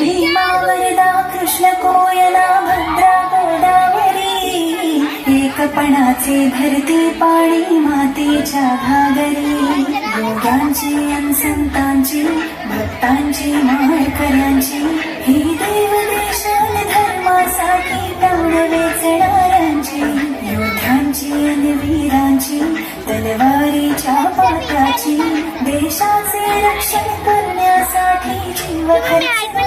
भीमा वरदा कृष्ण कोयना भद्रा गोदावरी एकपणाचे भरती पाणी मातेच्या घागरी. योगांची अन संतांची भक्तांची माळकऱ्यांची. ही देव देशान धर्मासाठी प्राण वेचणाऱ्यांची. योद्ध्यांची अन वीरांची तलवारीच्या पात्राची. देशाचे रक्षण करण्यासाठी जीव खर्च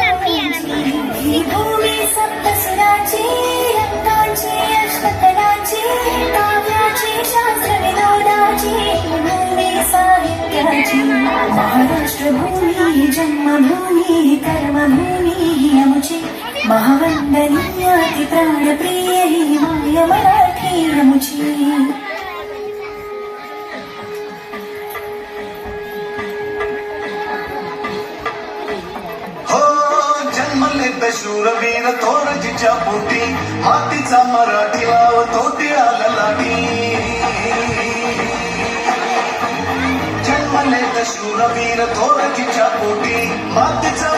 सप्तसुराची रंगाची अष्टकलाची काव्याची शास्त्र विनोदाची भूमी साहित्याची महाराष्ट्र भूमी जन्मभूमी कर्मभूमी अमुची महावंदनीय अति प्राणप्रिय ही माय मराठी अमुची जन्मले शूरवीर थोरजीच्या पोटी हातीचा मराठी लाव तोटिळाला लागी जन्मले शूरवीर थोरजीच्या पोटी मातीचा